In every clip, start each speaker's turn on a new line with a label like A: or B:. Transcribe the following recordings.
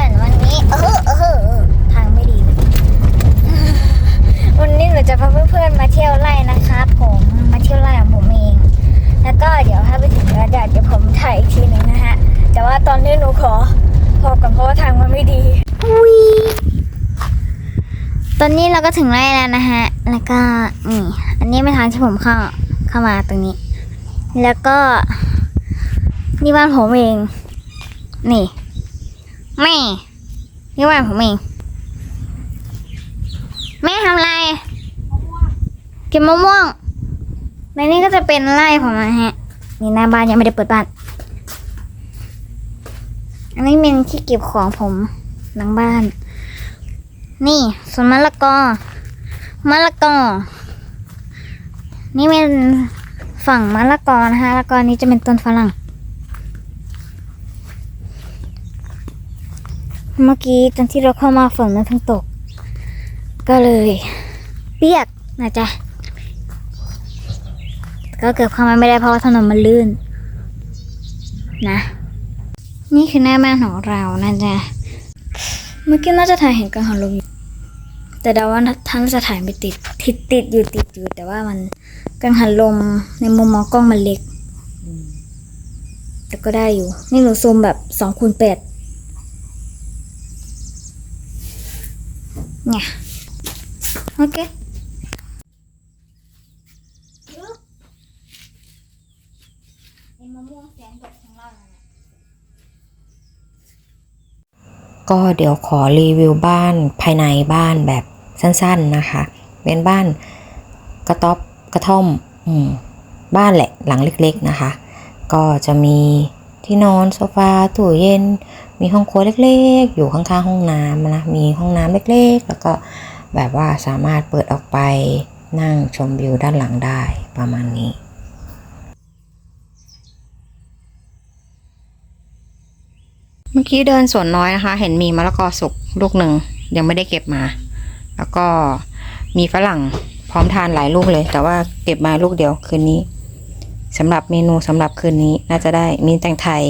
A: อนวันนี้เออเออทางไม่ดีเลยวันนี้หนูจะพาเพื่อนๆมาเที่ยวไร่นะครับผมมาเที่ยวไร่ของผมเอง แล้วก็เดี๋ยวถ้าไปถึงแล้วเดี๋ยวผมถ่ายอีกทีหนึ่งนะฮะ แต่ว่าตอนนี้หนูขอพอก่อนเพราะว่าทางมันไม่ดีอุ้ยตอนนี้เราก็ถึงไร่แล้วนะฮะ แล้วก็นี่อันนี้เป็นทางที่ผมเข้าเข้ามาตรงนี้ แล้วก็นี่บ้านผมเอง นี่ แม่นี่บ้านผมเองแม่ทำอะไรเก็บมะม่วงในนี้ก็จะเป็นไร่ผมนะฮะ นี่หน้าบ้านยังไม่ได้เปิดบ้าน อันนี้เป็นที่เก็บของผมหลังบ้าน นี่สวนมะละกอมะละกอ นี่เป็นฝั่งมะละกอนะคะล้วก็อันนี้จะเป็นต้นฝรั่ง เมื่อกี้ตอนที่เราเข้ามาฝนมันเพิ่งตก ก็เลย เปียกนะจ๊ะ ก็เกือบเข้ามาไม่ได้เพราะว่าถนนมันลื่น นะ นี่คือหน้าบ้านของเรานะจ๊ะ เมื่อกี้น่าจะถ่ายเห็นกังหันลมอยู่แต่เดาว่าท่านจะถ่ายไม่ติด ติดติดอยู่ติดอยู่ แต่ว่ามันกังหันลมในมุมมองกล้องมันเล็ก แต่ก็ได้อยู่ นี่หนูซูมแบบสองคูณแปด เนี่ยโอเค
B: ก็เดี๋ยวขอรีวิวบ้านภายในบ้านแบบสั้นๆนะคะ เป็นบ้านกระต๊อบกระท่อมอมบ้านแหละหลังเล็กๆนะคะ ก็จะมีที่นอนโซฟาตู้เย็น มีห้องครัวเล็กๆ อยู่ข้างๆห้องน้ำนะ มีห้องน้ำเล็กๆ แล้วก็แบบว่าสามารถเปิดออกไปนั่งชมวิวด้านหลังได้ประมาณนี้เมื่อกี้เดินสวนน้อยนะคะ เห็นมีมะละกอสุกลูกหนึ่งยังไม่ได้เก็บมา แล้วก็มีฝรั่งพร้อมทานหลายลูกเลย แต่ว่าเก็บมาลูกเดียวคืนนี้สำหรับเมนูสำหรับคืนนี้น่าจะได้มีแตงไทย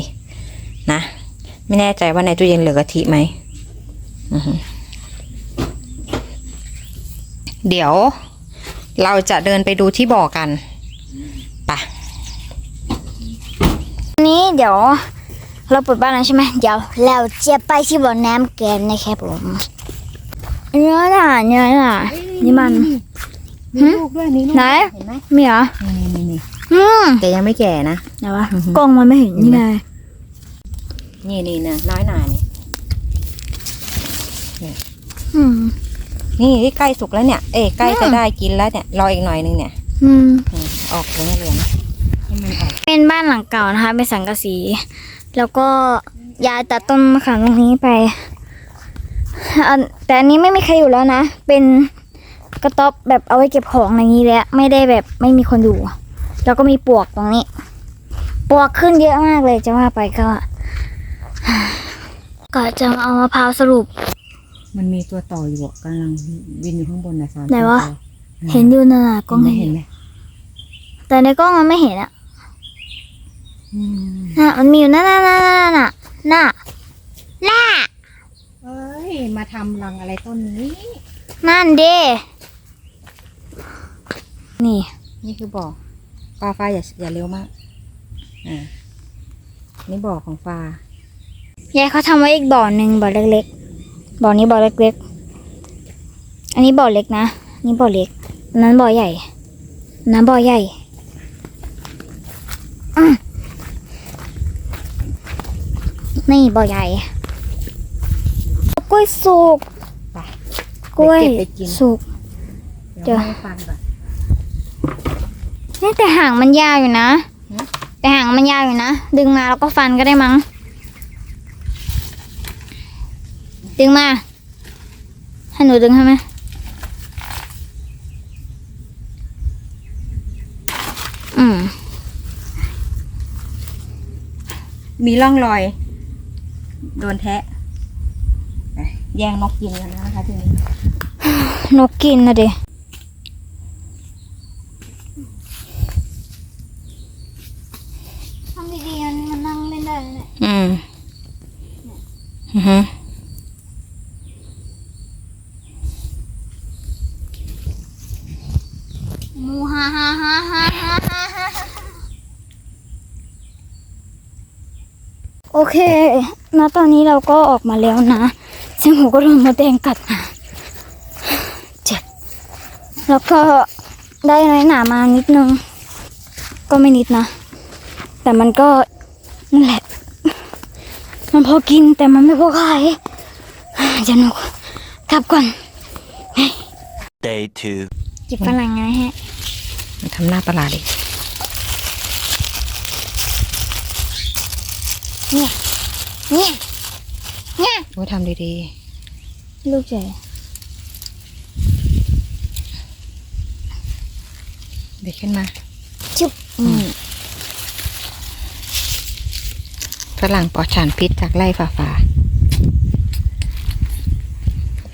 B: นะ ไม่แน่ใจว่าในตู้เย็นเหลือกะทิไหมอือหือเดี๋ยว เราจะเดินไปดูที่บ่อกันไปะ
A: นี้เดี๋ยว เราเปิดบ้านแล้วใช่ไหมเดี๋ยวเราจะไปที่บ่อน้ำแกนนะครับผมเนื้อน่ะเนื้อน่ะนี่มัน
B: มีลูกด้วยมีลูก
A: ไหน
B: เห็นไหม
A: มีเหรอ
B: นี่นี่นี่
A: อืม
B: แต่ยังไม่แก่นะ
A: ไหนวะ
B: อือหือก
A: ล้องมันไม่เห็น
B: เห็น
A: นี่
B: ไหม
A: ไง
B: นี่นี่นะน้อยหนานี่
A: อืม
B: นี่ที่ใกล้สุกแล้วเนี่ย เอ้ยใกล้จะได้กินแล้วเนี่ยรออีกหน่อยนึงเนี่ย
A: อืม
B: อืมออกเหลืองเหลืองๆให้มันออก
A: เป็นบ้านหลังเก่านะคะเป็นสังกะสี แล้วก็ย้ายตัดต้นมะขามตรงนี้ไปอันแต่อันนี้ไม่มีใครอยู่แล้วนะ เป็นกระต๊อบแบบเอาไว้เก็บของอะไรอย่างนี้แหละไม่ได้แบบไม่มีคนอยู่ แล้วก็มีปลวกตรงนี้ปลวกขึ้นเยอะมากเลยจะว่าไปก็ ก็จะเอามะพร้าวสรุป
B: มันมีตัวต่ออยู่อะกำลังบินอยู่ข้างบนนะสาม
A: ไหนวะ
B: ตัว
A: เห็นอยู่น่ะกล้อง
B: ไม่
A: เห็
B: เห็
A: น
B: นไหม
A: แต่ในกล้องมันไม่เห็นอะ
B: อืม
A: น่ะมันมีอยู่น่ะน่ะน่ะน่ะน่ะน่ะน่ะ
B: เอ้ย มาทำรังอะไรต้นนี้
A: นั่นเด้นี่
B: นี่คือบ่อปลาฟ้าอย่าอย่าเร็วมาก อ่า นี่บ่อของปลา ยา
A: ยเขาทำไว้อีกบ่อหนึ่งบ่อเล็กๆบ่อนี้บ่อเล็กๆ อันนี้บ่อเล็กนะอันนี้บ่อเล็กอันนั้นบ่อใหญ่อันนั้นบ่อใหญ่อืมนี่บ่อใหญ่กล้วยสุก
B: ไป
A: กล้วย
B: เก็บไปกิน
A: สุกเดี๋
B: เดี๋
A: ย
B: ยววให้ฟังก่อน
A: นี่แต่หางมันยาวอยู่นะ
B: หือ
A: แต่หางมันยาวอยู่นะ ดึงมาแล้วก็ฟันก็ได้มั้ง ดึงมา ให้หนูดึงให้ไหมอืม
B: มีร่องรอย โดนแทะไปแย่งนกกินกันแล้วนะคะทีนี้
A: นกกินนะเดทำดีๆมันนั่งเล่นได้เลย
B: อืม อือฮึู
A: ฮ่าฮ่าฮ่าฮ่าฮ่าโอเคนะตอนนี้เราก็ออกมาแล้วนะ ซึ่งผมก็โดนมดแดงกัดนะเจ็บ แล้วก็ได้น้อยหนามานิดนึง ก็ไม่นิดนะ แต่มันก็นั่นแหละ มันพอกินแต่มันไม่พอขายจะนุกกลับก่อน
C: Day two
A: จิบฝรั่งไงฮะ
B: ทำหน้าประหลาดอีก
A: เนี่ย เนี่ย เนี่ย
B: โอ้ยทำดี
A: ลูกใหญ่
B: ๆเด็กขึ้นมา
A: จุ๊บอืม
B: ฝรั่งปลอดสารพิษจากไร่ฝ่าฝา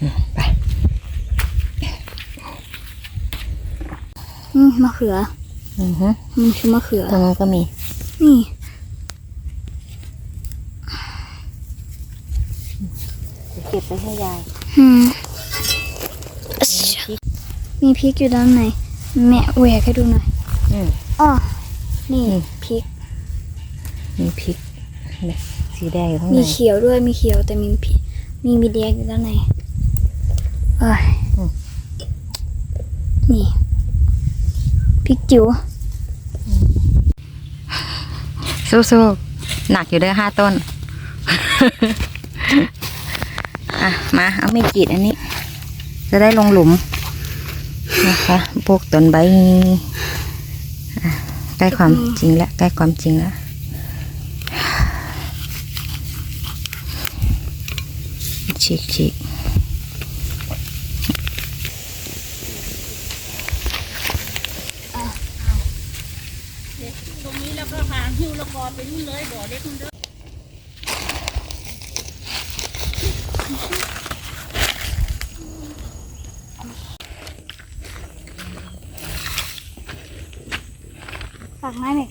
B: อืมไป
A: มมะเขือ
B: อือฮึ
A: มันคือมะเขือ
B: ตรงนู้นก็มี
A: นี่
B: เก็บไปให้ยาย
A: อืมมีพริกอยู่ด้านในแม่แหวกให้ดูหน่อย
B: อืม
A: อ๋อนี่
B: อืม
A: พริก
B: มีพริกเนี่ยสีแดงอยู่ข้างใน
A: มีเขียวด้วยมีเขียวแต่มีพริกมีมีแดงอยู่ด้านในเอ้ยนี่ พริกจิ๋ว
B: สู้ๆหนักอยู่เด้อห้าต้น อะ มา เอาไม่กรีดอันนี้ จะได้ลงหลุมนะคะพวกต้นใบอะใกล้ความจริงแล้วใกล้ความจริงแล้วฉีกฉีก
A: ฝากไม้หน่อย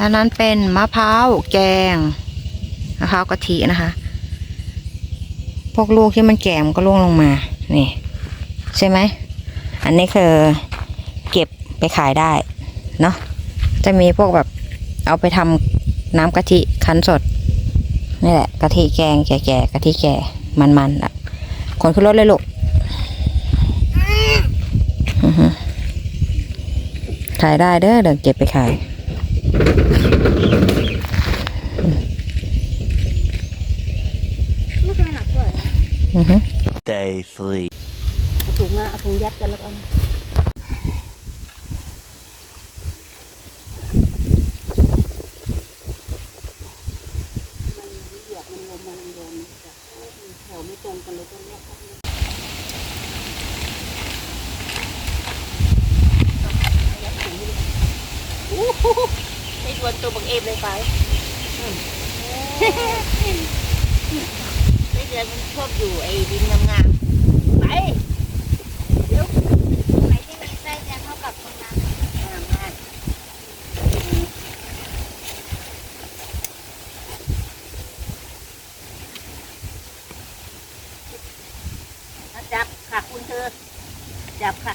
B: อันนั้นเป็นมะพร้าวแกงมะพร้าวกะทินะคะ พวกลูกที่มันแก่มนก็ร่วงลงมา นี่ ใช่ไหม อันนี้คือเก็บไปขายได้เนาะจะมีพวกแบบเอาไปทำน้ำกะทิคั้นสดนี่แหละกะทิแกงแก่ๆกะทิแก่มันๆอะคนขึ้นรถเลยลูกขายได้เด้อเดี๋ยวเก็บไปขาย
A: ไม่เคยหนักเลย
B: อือฮึ
C: Day three.
A: ถุงอะเอาถุงยัดกันแล้วกัน
D: ไอ้ตัวตัวบังเอฟเลยไปไอ้เดือนมันชอบอยู่ไอ้ดินงามๆไป จับค่ะคุณเธอ จับค่ะ